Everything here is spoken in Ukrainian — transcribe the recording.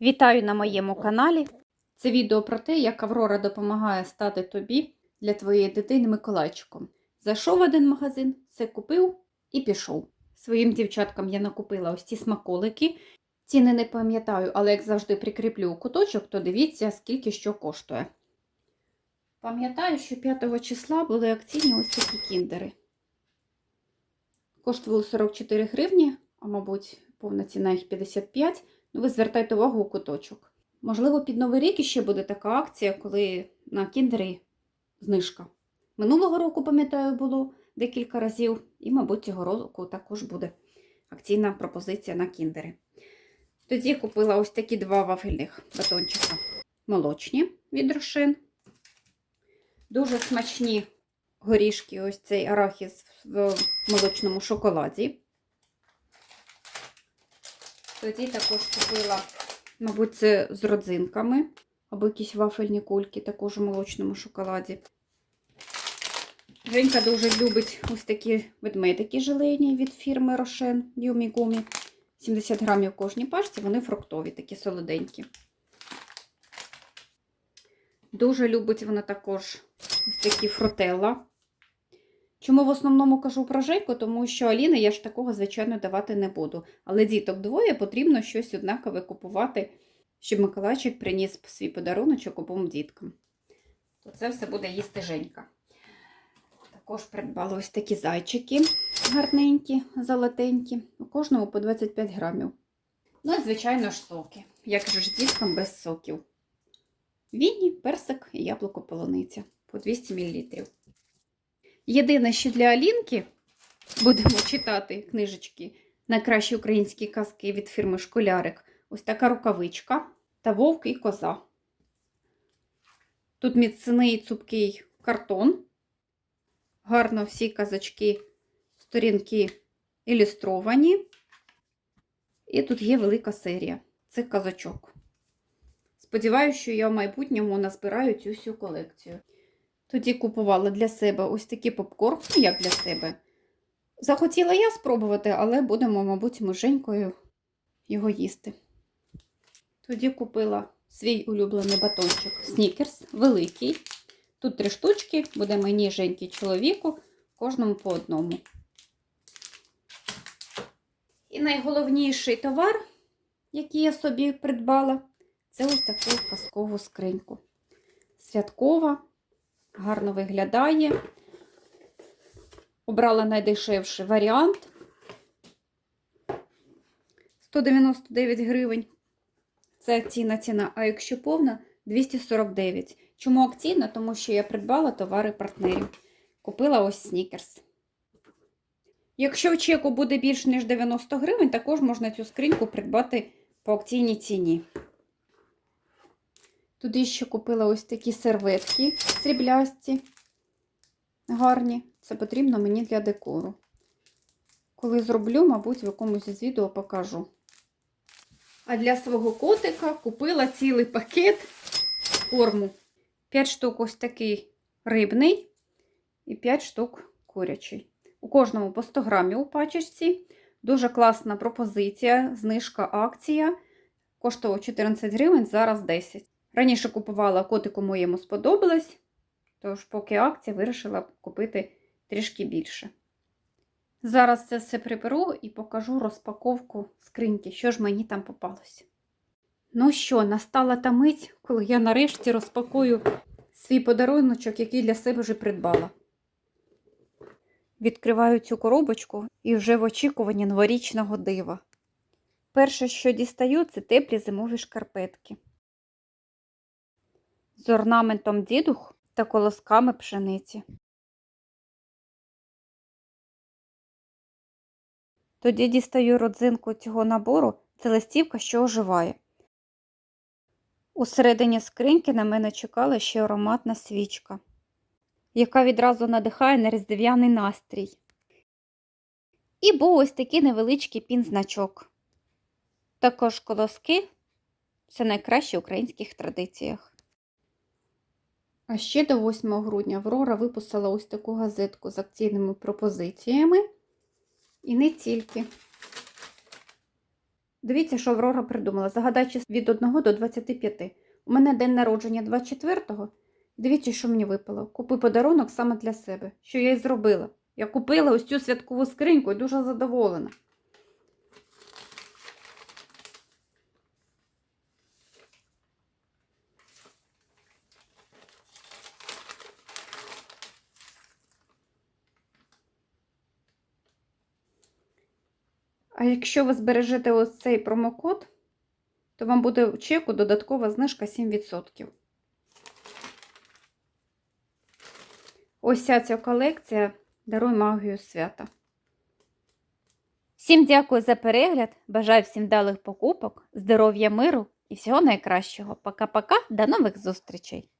Вітаю на моєму каналі. Це відео про те, як Аврора допомагає стати тобі для твоєї дитини Миколайчиком. Зайшов в один магазин, все купив і пішов. Своїм дівчаткам я накупила ось ці смаколики. Ціни не пам'ятаю, але як завжди прикріплю куточок, то дивіться, скільки що коштує. Пам'ятаю, що 5 числа були акційні ось такі кіндери. Коштували 44 гривні, а мабуть, повна ціна їх 55. Ну, ви звертайте увагу у куточок. Можливо, під Новий рік іще буде така акція, коли на кіндери знижка. Минулого року, пам'ятаю, було декілька разів, і, мабуть, цього року також буде акційна пропозиція на кіндери. Тоді купила ось такі два вафельних батончика. Молочні від Рошен. Дуже смачні горішки, ось цей арахіс в молочному шоколаді. Тоді також купила, мабуть, це з родзинками, або якісь вафельні кульки, також у молочному шоколаді. Женька дуже любить ось такі ведмедики желейні від фірми Рошен Юмі Гумі. 70 грамів кожній пачці, вони фруктові, такі солоденькі. Дуже любить вона також ось такі фрутелла. Чому в основному кажу про Женьку? Тому що Аліни я ж такого, звичайно, давати не буду. Але діток двоє потрібно щось однакове купувати, щоб Миколайчик приніс свій подаруночок обом діткам. То це все буде їсти Женька. Також придбала ось такі зайчики гарненькі, золотенькі. У кожному по 25 грамів. Ну і, звичайно ж, соки. Як же ж діткам без соків? Вінні, персик і яблуко полуниця по 200 мл. Єдине, що для Алінки будемо читати книжечки найкращі українські казки від фірми Школярик. Ось така рукавичка та вовк і коза. Тут міцний цупкий картон. Гарно всі казочки, сторінки ілюстровані. І тут є велика серія цих казочок. Сподіваюся, що я в майбутньому назбираю цю всю колекцію. Тоді купувала для себе ось такий попкорн, ну як для себе. Захотіла я спробувати, але будемо, мабуть, ми з Женькою його їсти. Тоді купила свій улюблений батончик Снікерс, великий. Тут три штучки, буде мені Женьки чоловіку, кожному по одному. І найголовніший товар, який я собі придбала, це ось таку казкову скриньку. Святкова гарно виглядає. Обрала найдешевший варіант 199 гривень. Це ціна ціна, а якщо повна 249. Чому акційна? Тому що я придбала товари партнерів. Купила ось снікерс. Якщо в чеку буде більш ніж 90 гривень, також можна цю скриньку придбати по акційній ціні. Туди ще купила ось такі серветки сріблясті, гарні. Це потрібно мені для декору. Коли зроблю, мабуть, в якомусь із відео покажу. А для свого котика купила цілий пакет корму. 5 штук ось такий рибний і 5 штук курячий. У кожному по 100 грамів у пачечці. Дуже класна пропозиція, знижка акція. Коштував 14 гривень, зараз 10. Раніше купувала котику моєму сподобалось, тож, поки акція, вирішила купити трішки більше. Зараз це все приберу і покажу розпаковку скриньки, що ж мені там попалося. Ну що, настала та мить, коли я нарешті розпакую свій подаруночок, який для себе вже придбала. Відкриваю цю коробочку і вже в очікуванні новорічного дива. Перше, що дістаю, це теплі зимові шкарпетки з орнаментом дідух та колосками пшениці. Тоді дістаю родзинку цього набору, це листівка, що оживає. Усередині скриньки на мене чекала ще ароматна свічка, яка відразу надихає на різдвяний настрій. І був ось такий невеличкий пін-значок. Також колоски це найкраще в українських традиціях. А ще до 8 грудня Аврора випустила ось таку газетку з акційними пропозиціями. І не тільки. Дивіться, що Аврора придумала. Загадачі від 1 до 25. У мене день народження 24-го. Дивіться, що мені випало. Купи подарунок саме для себе. Що я і зробила. Я купила ось цю святкову скриньку і дуже задоволена. А якщо ви збережете ось цей промокод, то вам буде в чеку додаткова знижка 7%. Ось ця ця колекція Даруй магію свята. Всім дякую за перегляд. Бажаю всім вдалих покупок, здоров'я, миру і всього найкращого. Пока-пока, до нових зустрічей!